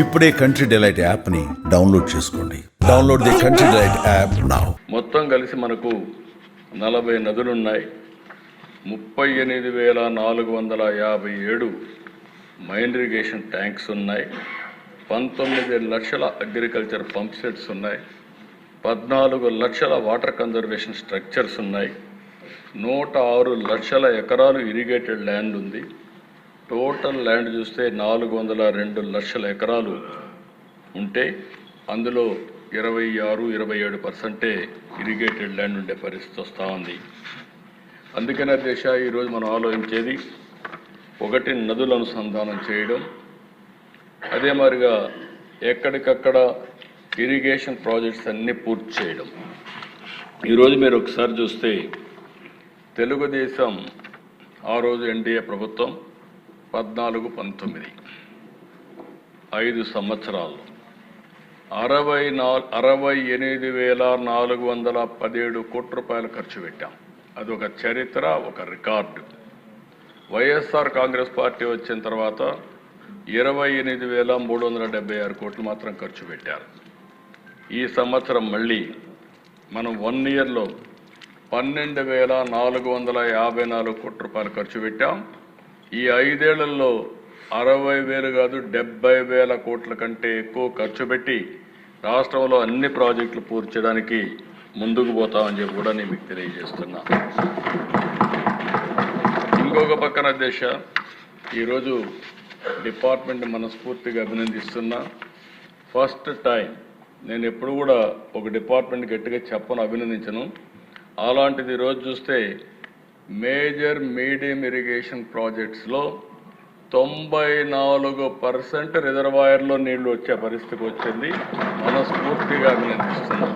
ఇప్పుడే Country Delight యాప్ని download చేసుకోండి. Download the Country Delight app now మొత్తం కలిసి మనకు నలభై నదులున్నాయి. ముప్పై ఎనిమిది వేల నాలుగు వందల యాభై ఏడు మైన్ ఇరిగేషన్ ట్యాంక్స్ ఉన్నాయి. పంతొమ్మిది లక్షల అగ్రికల్చర్ పంప్ సెట్స్ ఉన్నాయి. పద్నాలుగు లక్షల వాటర్ కన్జర్వేషన్ స్ట్రక్చర్స్ ఉన్నాయి. నూట ఆరు లక్షల ఎకరాలు ఇరిగేటెడ్ ల్యాండ్ ఉంది. టోటల్ ల్యాండ్ చూస్తే నాలుగు వందల రెండు లక్షల ఎకరాలు ఉంటే అందులో ఇరవై ఆరు ఇరవై ఏడు పర్సెంటే ఇరిగేటెడ్ ల్యాండ్ ఉండే పరిస్థితి వస్తూ ఉంది. అందుకనే దేశ ఈరోజు మనం ఆలోచించేది ఒకటి నదుల అనుసంధానం చేయడం అదే మాదిరిగా ఎక్కడికక్కడ ఇరిగేషన్ ప్రాజెక్ట్స్ అన్నీ పూర్తి చేయడం. ఈరోజు మీరు ఒకసారి చూస్తే తెలుగుదేశం ఆ రోజు ఎన్డీఏ ప్రభుత్వం పద్నాలుగు పంతొమ్మిది. ఐదు సంవత్సరాలు. అరవై నాలుగు అరవై ఎనిమిది వేల నాలుగు వందల పదిహేడు కోట్ల రూపాయలు ఖర్చు పెట్టాం. అది ఒక చరిత్ర ఒక రికార్డు. వైఎస్ఆర్ కాంగ్రెస్ పార్టీ వచ్చిన తర్వాత ఇరవై ఎనిమిది వేల మూడు వందల డెబ్బై ఆరు కోట్లు మాత్రం ఖర్చు పెట్టారు. ఈ సంవత్సరం మళ్ళీ మనం వన్ ఇయర్లో పన్నెండు వేల నాలుగు వందల యాభై నాలుగు కోట్ల రూపాయలు ఖర్చు పెట్టాం. ఈ ఐదేళ్ళలో అరవై వేలు కాదు డెబ్బై వేల కోట్ల కంటే ఎక్కువ ఖర్చు పెట్టి రాష్ట్రంలో అన్ని ప్రాజెక్టులు పూర్తి చేయడానికి ముందుకు పోతామని చెప్పి కూడా నేను మీకు తెలియజేస్తున్నా. ఇంకొక పక్కన దేశ ఈరోజు డిపార్ట్మెంట్ మనస్ఫూర్తిగా అభినందిస్తున్నా. ఫస్ట్ టైం నేను ఎప్పుడు కూడా ఒక డిపార్ట్మెంట్ గట్టిగా చెప్పను అభినందించను. అలాంటిది రోజు చూస్తే మేజర్ మీడియం ఇరిగేషన్ ప్రాజెక్ట్స్లో తొంభై నాలుగు పర్సెంట్ రిజర్వాయర్లో నీళ్ళు వచ్చే పరిస్థితికి వచ్చింది. మనస్ఫూర్తిగా అభినందిస్తున్నాం.